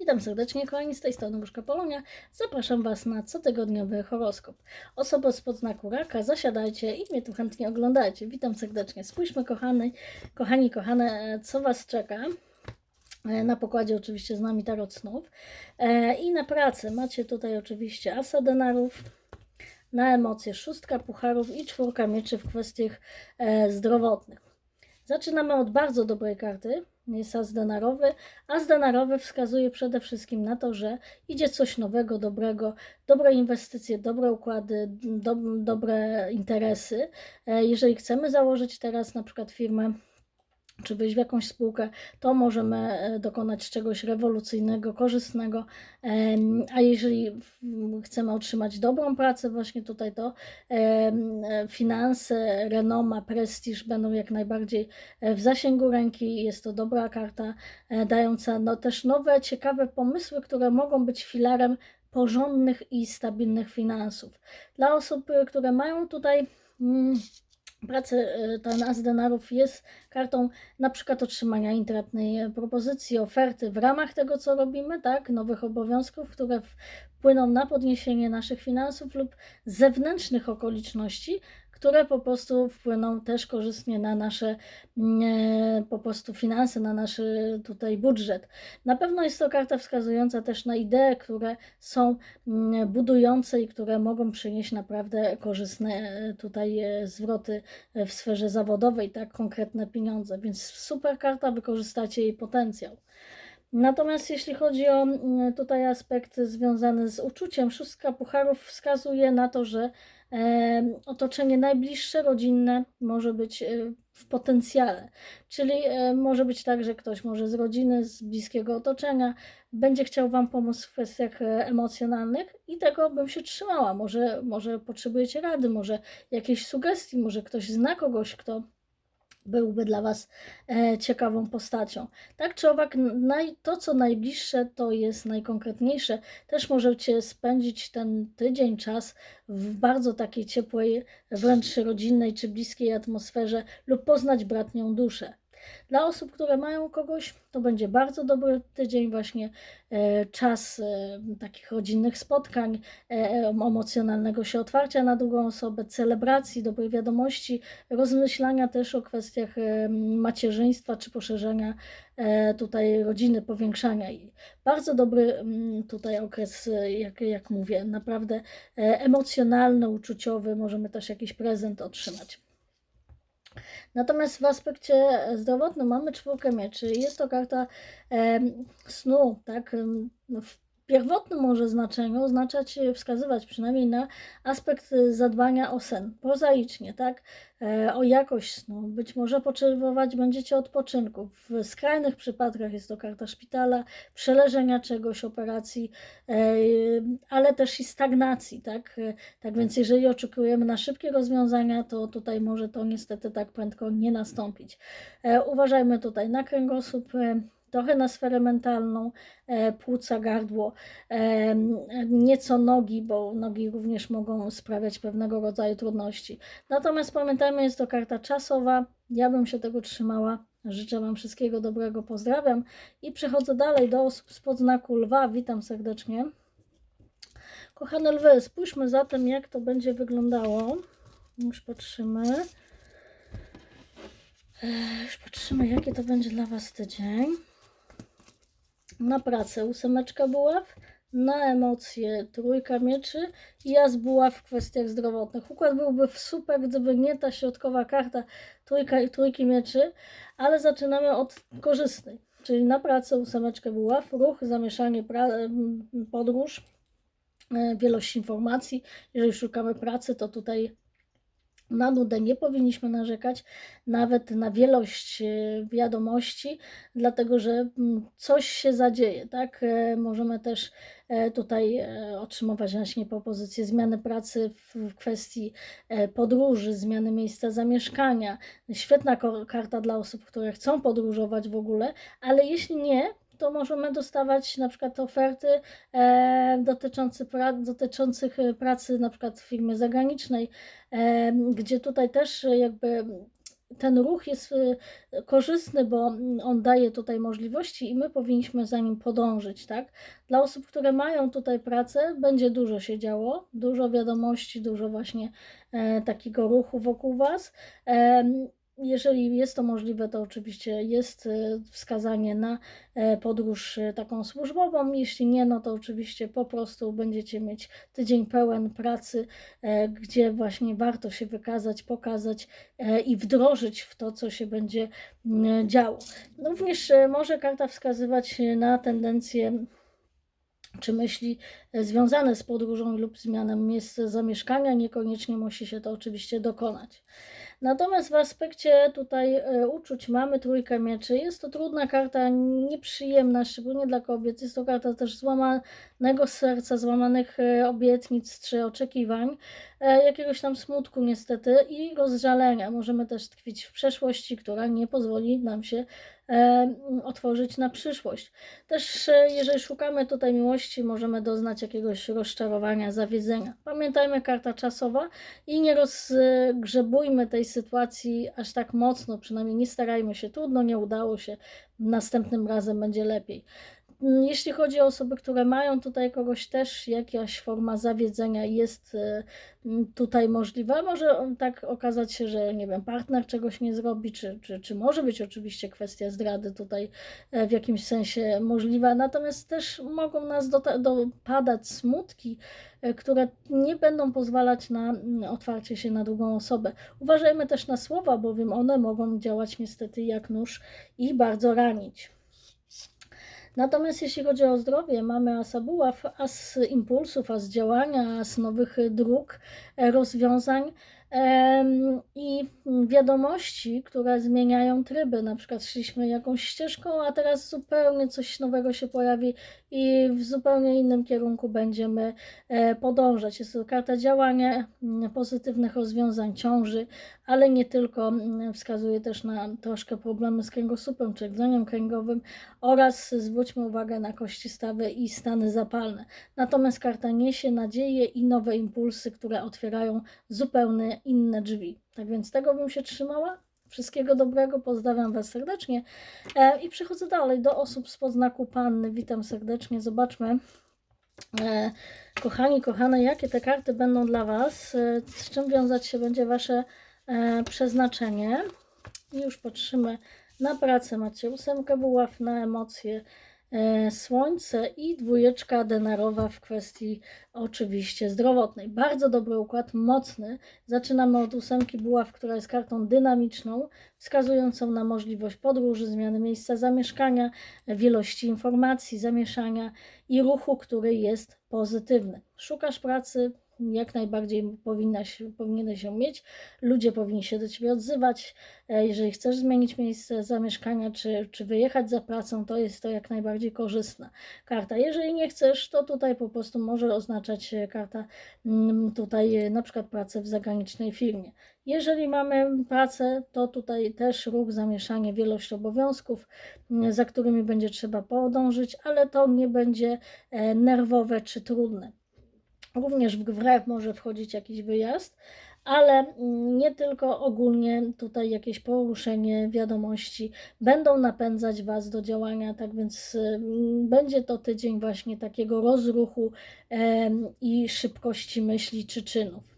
Witam serdecznie, kochani, z tej strony Gruszka Polonia. Zapraszam Was na cotygodniowy horoskop. Osoby spod znaku raka, zasiadajcie i mnie tu chętnie oglądajcie. Witam serdecznie. Spójrzmy, kochany, kochani, kochane, co Was czeka. E, Na pokładzie oczywiście z nami tarot snów. E, I na pracę macie tutaj oczywiście asa denarów, na emocje szóstka pucharów i czwórka mieczy w kwestiach e, zdrowotnych. Zaczynamy od bardzo dobrej karty. Jest as denarowy. As denarowy wskazuje przede wszystkim na to, że idzie coś nowego, dobrego, dobre inwestycje, dobre układy, do, dobre interesy. E, Jeżeli chcemy założyć teraz na przykład firmę, czy wyjść w jakąś spółkę, to możemy e, dokonać czegoś rewolucyjnego, korzystnego. A jeżeli chcemy otrzymać dobrą pracę, właśnie tutaj to e, finanse, renoma, prestiż będą jak najbardziej e, w zasięgu ręki. Jest to dobra karta, dająca no, też nowe, ciekawe pomysły, które mogą być filarem porządnych i stabilnych finansów. Dla osób, które mają tutaj. Mm, pracy y, ten as denarów jest kartą na przykład otrzymania intratnej e, propozycji, oferty w ramach tego, co robimy, tak, nowych obowiązków, które wpłyną na podniesienie naszych finansów lub zewnętrznych okoliczności, które po prostu wpłyną też korzystnie na nasze po prostu finanse, na nasz e, tutaj budżet. Na pewno jest to karta wskazująca też na idee, które są mm, budujące i które mogą przynieść naprawdę korzystne e, tutaj e, zwroty w sferze zawodowej, tak, konkretne pieniądze, więc super karta, wykorzystacie jej potencjał. Natomiast jeśli chodzi o mm, tutaj aspekt związany z uczuciem, szóstka pucharów wskazuje na to, że otoczenie najbliższe, rodzinne może być e, w potencjale. Czyli e, może być tak, że ktoś może z rodziny, z bliskiego otoczenia będzie chciał Wam pomóc w kwestiach e, emocjonalnych i tego bym się trzymała. Może, może potrzebujecie rady, może jakiejś sugestii, może ktoś zna kogoś, kto byłby dla Was e, ciekawą postacią. Tak czy owak, naj, to co najbliższe, to jest najkonkretniejsze. Też możecie spędzić ten tydzień, czas w bardzo takiej ciepłej, wręcz rodzinnej czy bliskiej atmosferze lub poznać bratnią duszę. Dla osób, które mają kogoś, to będzie bardzo dobry tydzień, właśnie e, czas e, takich rodzinnych spotkań, e, emocjonalnego się otwarcia na drugą osobę, celebracji, dobrej wiadomości, rozmyślania też o kwestiach macierzyństwa czy poszerzania e, tutaj rodziny, powiększania jej. Bardzo dobry mm, tutaj okres, jak, jak mówię, naprawdę emocjonalny, uczuciowy, możemy też jakiś prezent otrzymać. Natomiast w aspekcie zdrowotnym mamy czwórkę mieczy. Jest to karta em, snu, tak? W pierwotnym może znaczeniu oznaczać, e, wskazywać przynajmniej na aspekt e, zadbania o sen, prozaicznie, tak? E, O jakość snu. Być może potrzebować będziecie odpoczynku. W skrajnych przypadkach jest to karta szpitala, przeleżenia czegoś, operacji, ale też i stagnacji, tak? Tak więc jeżeli oczekujemy na szybkie rozwiązania, to tutaj może to niestety tak prędko nie nastąpić. Uważajmy tutaj na kręgosłup, trochę na sferę mentalną, e, płuca, gardło, e, nieco nogi, bo nogi również mogą sprawiać pewnego rodzaju trudności. Natomiast pamiętajmy, jest to karta czasowa, ja bym się tego trzymała. Życzę Wam wszystkiego dobrego, pozdrawiam i przechodzę dalej do osób spod znaku lwa. Witam serdecznie. Kochane lwy, spójrzmy zatem, jak to będzie wyglądało. Już patrzymy. Ech, Już patrzymy, jakie to będzie dla Was tydzień. Na pracę ósemeczka buław, na emocje trójka mieczy i ja z buław w kwestiach zdrowotnych. Układ byłby super, gdyby nie ta środkowa karta trójka i trójki mieczy, ale zaczynamy od korzystnej. Czyli na pracę ósemeczkę buław, ruch, zamieszanie, podróż, e, wielość informacji. Jeżeli szukamy pracy, to tutaj na nudę nie powinniśmy narzekać, nawet na wielość e, wiadomości, dlatego że mm, coś się zadzieje, tak? E, Możemy też e, tutaj otrzymywać właśnie propozycje zmiany pracy w kwestii podróży, zmiany miejsca zamieszkania. Świetna karta dla osób, które chcą podróżować w ogóle, ale jeśli nie, to możemy dostawać na przykład oferty e, dotyczące pra, dotyczących e, pracy na przykład w zagranicznej, e, gdzie tutaj też e, jakby ten ruch jest y, korzystny, bo on daje tutaj możliwości i my powinniśmy za nim podążyć, tak? Dla osób, które mają tutaj pracę, będzie dużo się działo, dużo wiadomości, dużo właśnie e, takiego ruchu wokół Was. Em, jeżeli jest to możliwe, to oczywiście jest e, wskazanie na e, podróż e, taką służbową. Jeśli nie, no to oczywiście po prostu będziecie mieć tydzień pełen pracy, e, gdzie właśnie warto się wykazać, pokazać e, i wdrożyć w to, co się będzie mm, działo. Również może karta wskazywać na tendencje czy myśli związane z podróżą lub zmianą miejsca zamieszkania. Niekoniecznie musi się to oczywiście dokonać. Natomiast w aspekcie tutaj e, uczuć mamy trójkę mieczy. Jest to trudna karta, nieprzyjemna, szczególnie dla kobiet. Jest to karta też złamanego serca, złamanych e, obietnic czy oczekiwań, jakiegoś tam smutku niestety i rozżalenia. Możemy też tkwić w przeszłości, która nie pozwoli nam się e, otworzyć na przyszłość. Też e, jeżeli szukamy tutaj miłości, możemy doznać jakiegoś rozczarowania, zawiedzenia. Pamiętajmy, karta czasowa i nie rozgrzebujmy tej sytuacji aż tak mocno, przynajmniej nie starajmy się, trudno, nie udało się, następnym razem będzie lepiej. Jeśli chodzi o osoby, które mają tutaj kogoś, też jakaś forma zawiedzenia jest e, tutaj możliwa. Może tak okazać się, że nie wiem, partner czegoś nie zrobi, czy, czy, czy może być oczywiście kwestia zdrady tutaj e, w jakimś sensie możliwa, natomiast też mogą nas dopadać smutki, e, które nie będą pozwalać na mm, otwarcie się na drugą osobę. Uważajmy też na słowa, bowiem one mogą działać niestety jak nóż i bardzo ranić. Natomiast jeśli chodzi o zdrowie, mamy asa buław, as impulsów, as działania, as nowych dróg, e, rozwiązań i wiadomości, które zmieniają tryby. Na przykład szliśmy jakąś ścieżką, a teraz zupełnie coś nowego się pojawi i w zupełnie innym kierunku będziemy e, podążać. Jest to karta działania, pozytywnych rozwiązań ciąży, ale nie tylko. Wskazuje też na troszkę problemy z kręgosłupem czy rdzeniem kręgowym oraz zwróćmy uwagę na kości stawy i stany zapalne. Natomiast karta niesie nadzieję i nowe impulsy, które otwierają zupełnie inne drzwi. Tak więc tego bym się trzymała. Wszystkiego dobrego, pozdrawiam Was serdecznie. E, I przechodzę dalej do osób z podznaku Panny. Witam serdecznie, zobaczmy. E, kochani, kochane, jakie te karty będą dla Was? E, z czym wiązać się będzie Wasze przeznaczenie? I już patrzymy na pracę. Macie ósemkę buław, na emocje słońce i dwójeczka denarowa w kwestii oczywiście zdrowotnej. Bardzo dobry układ, mocny. Zaczynamy od ósemki buław, która jest kartą dynamiczną, wskazującą na możliwość podróży, zmiany miejsca zamieszkania, wielości informacji, zamieszania i ruchu, który jest pozytywny. Szukasz pracy, jak najbardziej powinnaś, powinieneś ją mieć. Ludzie powinni się do ciebie odzywać. E, Jeżeli chcesz zmienić miejsce zamieszkania, czy, czy wyjechać za pracą, to jest to jak najbardziej korzystna karta. Jeżeli nie chcesz, to tutaj po prostu może oznaczać e, karta mm, tutaj e, na przykład pracę w zagranicznej firmie. Jeżeli mamy pracę, to tutaj też ruch, zamieszanie, wielość obowiązków, za którymi będzie trzeba podążyć, ale to nie będzie nerwowe czy trudne. Również w grę może wchodzić jakiś wyjazd, ale nie tylko ogólnie tutaj jakieś poruszenie wiadomości będą napędzać Was do działania, tak więc mm, będzie to tydzień właśnie takiego rozruchu i szybkości myśli czy czynów.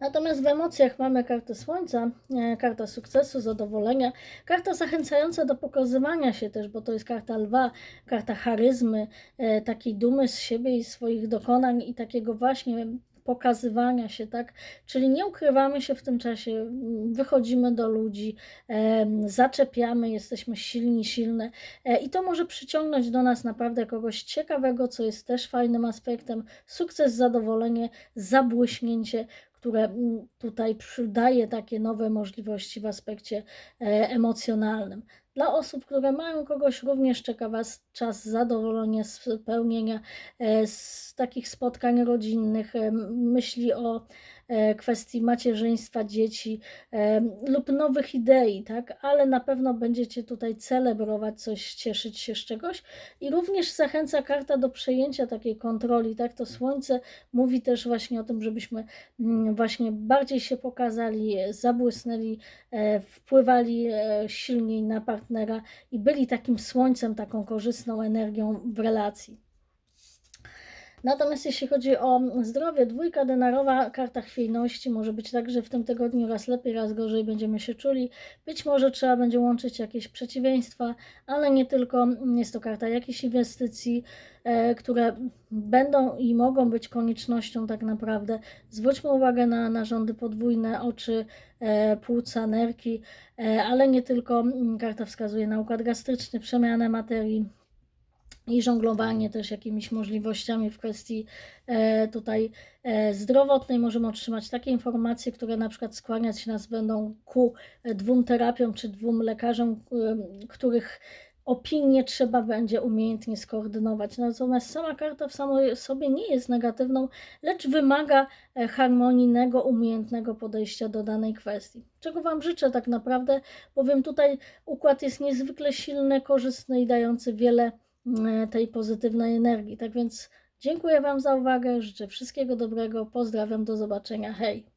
Natomiast w emocjach mamy kartę Słońca, e, karta sukcesu, zadowolenia, karta zachęcająca do pokazywania się też, bo to jest karta lwa, karta charyzmy, e, takiej dumy z siebie i swoich dokonań i takiego właśnie pokazywania się, tak? Czyli nie ukrywamy się w tym czasie, mm, wychodzimy do ludzi, em, zaczepiamy, jesteśmy silni, silne e, i to może przyciągnąć do nas naprawdę kogoś ciekawego, co jest też fajnym aspektem. Sukces, zadowolenie, zabłyśnięcie, które mm, tutaj przydaje takie nowe możliwości w aspekcie e, emocjonalnym. Dla osób, które mają kogoś, również czeka Was czas zadowolenia, spełnienia e, z takich spotkań rodzinnych, e, myśli o e, kwestii macierzyństwa, dzieci lub nowych idei, tak? Ale na pewno będziecie tutaj celebrować coś, cieszyć się z czegoś i również zachęca karta do przejęcia takiej kontroli, tak? To słońce mówi też właśnie o tym, żebyśmy mm, właśnie bardziej się pokazali, zabłysnęli, wpływali silniej na partnera i byli takim słońcem, taką korzystną energią w relacji. Natomiast jeśli chodzi o zdrowie, dwójka denarowa, karta chwiejności, może być tak, że w tym tygodniu raz lepiej, raz gorzej będziemy się czuli. Być może trzeba będzie łączyć jakieś przeciwieństwa, ale nie tylko. Jest to karta jakichś inwestycji, e, które będą i mogą być koniecznością tak naprawdę. Zwróćmy uwagę na narządy podwójne, oczy, e, płuca, nerki, e, ale nie tylko. Karta wskazuje na układ gastryczny, przemianę materii, i żonglowanie też jakimiś możliwościami w kwestii e, tutaj e, zdrowotnej. Możemy otrzymać takie informacje, które na przykład skłaniać nas będą ku e, dwóm terapiom czy dwóm lekarzom, których opinie trzeba będzie umiejętnie skoordynować. Natomiast sama karta w samej sobie nie jest negatywną, lecz wymaga harmonijnego, umiejętnego podejścia do danej kwestii. Czego Wam życzę tak naprawdę, bowiem tutaj układ jest niezwykle silny, korzystny i dający wiele tej pozytywnej energii. Tak więc dziękuję Wam za uwagę, życzę wszystkiego dobrego, pozdrawiam, do zobaczenia, hej!